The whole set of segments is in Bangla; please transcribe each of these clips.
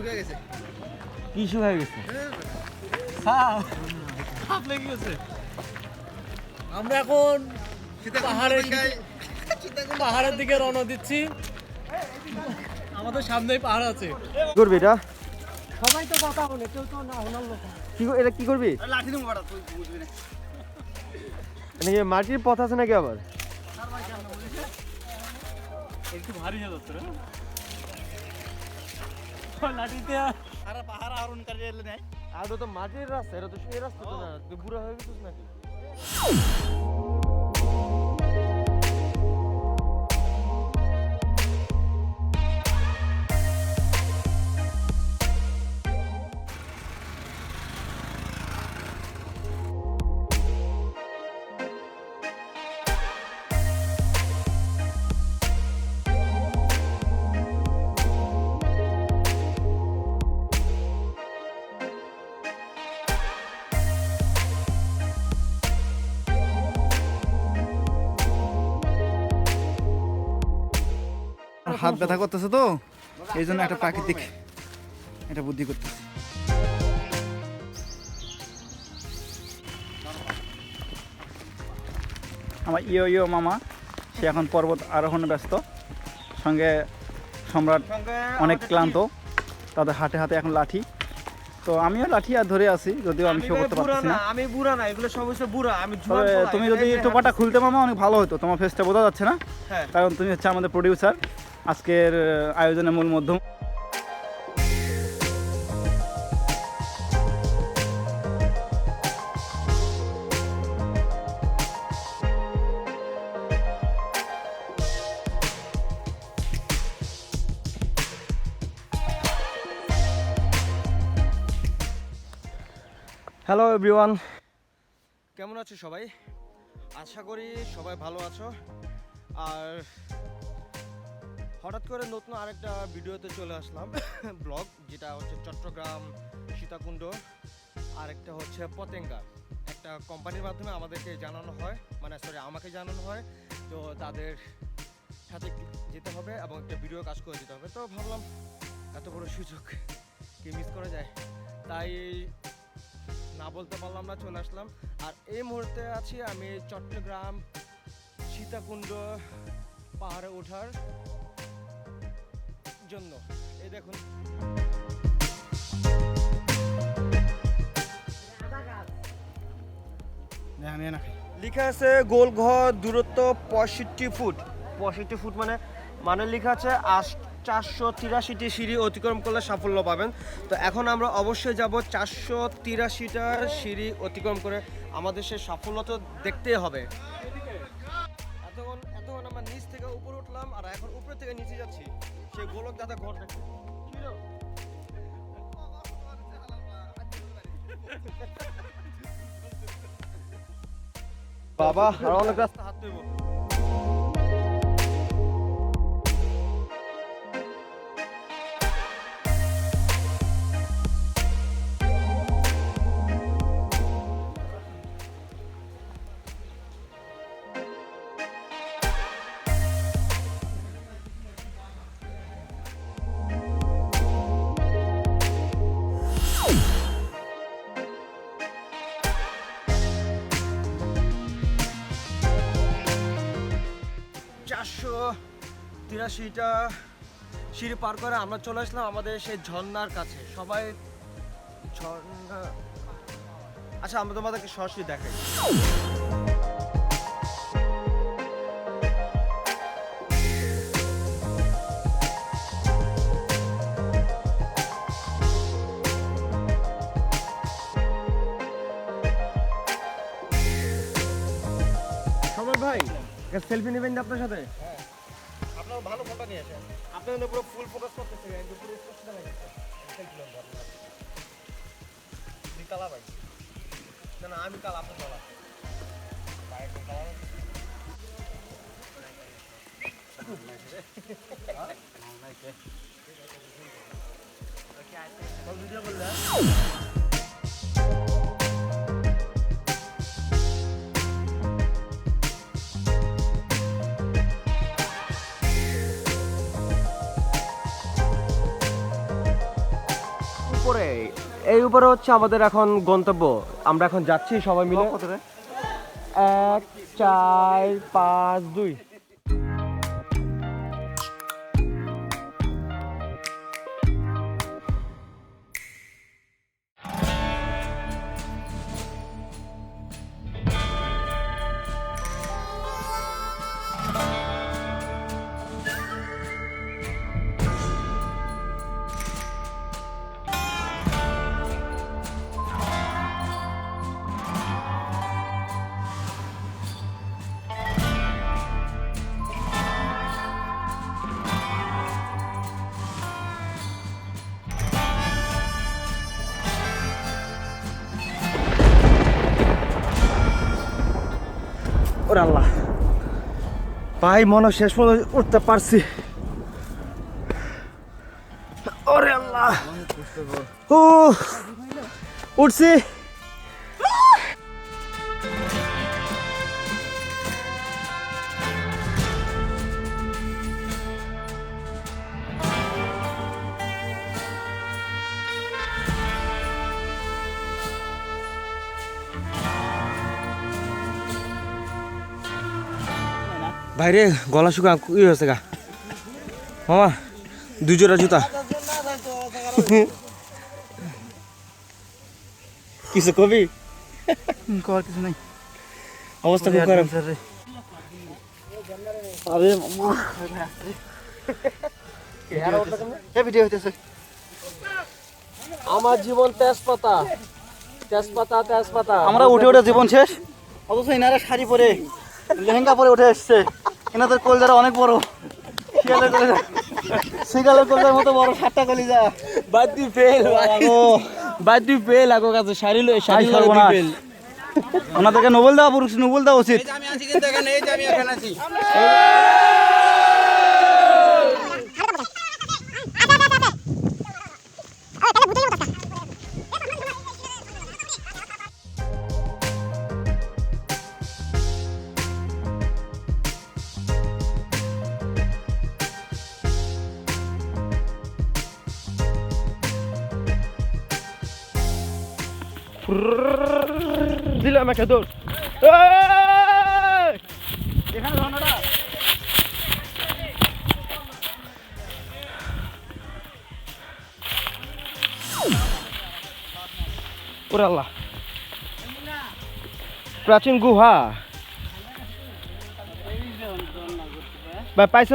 শুকিয়ে গেছে। কি শুকায় গেছে? সাপ লেগে গেছে। আমরা এখন পাহাড়ের পাহাড়ের দিকে রওনা দিচ্ছি। আমাদের সামনেই পাহাড় আছে। করবি এটা? সবাই তো কথা বলে কেউ তো না লোক। কি এটা কি করবি? লাঠি দেবো বাড়া তুই বুঝবি না। নাকি মাটির পথ আছে নাকি আবার? একটু ভারী হয়ে যাচ্ছে রে। লাঠিতে আর পাহাড় আরোহণ করে এলে নাই। আর তো মাঝের রাস্তা এটা তো সেই রাস্তা তো না তুই বুড়া হয়ে গেছিস নাকি? হাত ব্যথা করতেছে তো এই জন্য একটা প্রাকৃতিক একটা বুদ্ধি করতেছে। আমার ইয়ো ইয়ো মামা সে এখন পর্বত আরোহণে ব্যস্ত সঙ্গে সম্রাট অনেক ক্লান্ত তাদের হাতে হাতে এখন লাঠি। তো আমিও লাঠি আর ধরে আছি যদিও আমি শো করতে পারছি না। আমি বুড়া না এগুলো সব হচ্ছে বুড়া আমি তবে তুমি যদি টোপাটা খুলতে মামা অনেক ভালো হতো তোমার ফেসটা বোঝা যাচ্ছে না। হ্যাঁ। কারণ তুমি হচ্ছে আমাদের প্রডিউসার আজকের আয়োজনের মূল মাধ্যম। হ্যালো এভরিওয়ান কেমন আছো সবাই? আশা করি সবাই ভালো আছো। আর হঠাৎ করে নতুন আরেকটা ভিডিওতে চলে আসলাম। ব্লগ, যেটা হচ্ছে চট্টগ্রাম, সীতাকুণ্ড, আরেকটা হচ্ছে পতেঙ্গা। একটা কোম্পানির মাধ্যমে আমাদেরকে জানানো হয় মানে সরি আমাকে জানানো হয়। তো তাদের সাথে যেতে হবে এবং একটা ভিডিও কাজ করে যেতে হবে। তো ভাবলাম, এত বড় সুযোগ কি মিস করা যায়? তাই না বলতে পারলাম না, চলে আসলাম। আর এই মুহূর্তে আছি আমি চট্টগ্রাম, সীতাকুণ্ড পাহাড়ে ওঠার জন্য। এই দেখুন। খাই লেখা আছে গোলঘর দূরত্ব পঁয়ষট্টি ফুট। পঁয়ষট্টি ফুট মানে মানে লেখা আছে আশ চারশো তিরাশিটি সিঁড়ি অতিক্রম করলে সাফল্য পাবেন। তো এখন আমরা অবশ্যই যাব চারশো তিরাশিটা সিঁড়ি অতিক্রম করে। আমাদের সেই সাফল্য তো দেখতেই হবে। উপরে উঠলাম আর এখন উপরে থেকে নিচে যাচ্ছি। সে গোলক দাদা ঘর দেখতে বাবা আর অনেক রাস্তা। হাত দেবো চারশো তিরাশিটা সিঁড়ি পার করে আমরা চলে আসলাম আমাদের সেই ঝর্নার কাছে। সবাই ঝর্ণা আচ্ছা আমরা তোমাদেরকে সরাসরি দেখাই। সেলফি নেবেন না আপনার সাথে? আপনার ভালো ফোনটা নিয়ে আসেন। আপনি কিন্তু পুরো ফুল ফোকাস করতেছে কিন্তু পুরো স্পষ্ট দেখা যাচ্ছে সেলফি নেন আপনার কালা ভাই। না না আমি কাল আপনার বলা ভাই একদম কালা। ভিডিও করলে এই উপরে হচ্ছে আমাদের এখন গন্তব্য। আমরা এখন যাচ্ছি সবাই মিলে। এক চার পাঁচ দুই। ওরে আল্লাহ। ভাই মনে শেষ পর্যন্ত উঠতে পারছি। ওরে আল্লাহ। ও উঠছি। বাইরে গলা শুকা ই হয়েছে গা। মামা দুই জোড়া জুতা। কিছু কবি? কর কিছু নাই। অবস্থা খুব খারাপ। আরে ভিডিও হইতেছে। আমার জীবন তেজপাতা। তেজপাতা তেজপাতা। আমরা উঠে উঠে জীবন শেষ। অথচ এনারা শাড়ি পরে লেহেঙ্গা পরে উঠে এসছে। এনাদের কলজারা অনেক বড়। শিয়ালের কলজা। শিয়ালের কলজার মতো বড় সাতটা কলিজা। বাদি ফেল ও দি ফেল আগো কাছে শাড়ি লই শাড়ি শাড়ি লই। ফেল ওনাদেরকে নোবেল দেওয়া পুরুষ নোবেল দেওয়া উচিত। দিলাম একটা দৌড়। ওরে আল্লাহ। প্রাচীন গুহা। ভাই পাইছো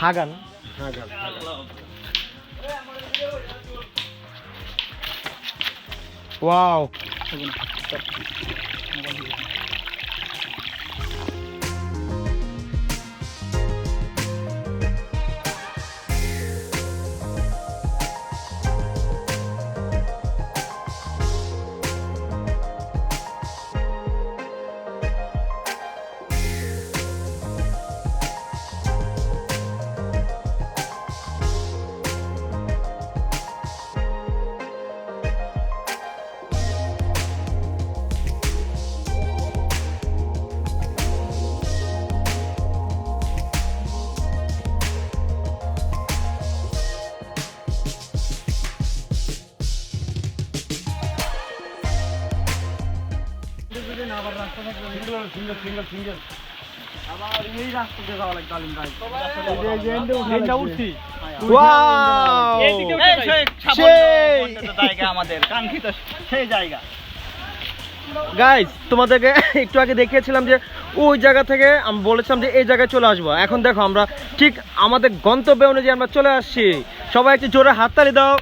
হাগান। ওয়াও। ওয়াও জায়গা আমাদের কাঙ্ক্ষিত সেই জায়গা। গাইজ তোমাদেরকে একটু আগে দেখিয়েছিলাম যে ওই জায়গা থেকে আমি বলেছিলাম যে এই জায়গায় চলে আসব। এখন দেখো আমরা ঠিক আমাদের গন্তব্য অনুযায়ী আমরা চলে আসছি। সবাই একটু জোরে হাততালি দাও।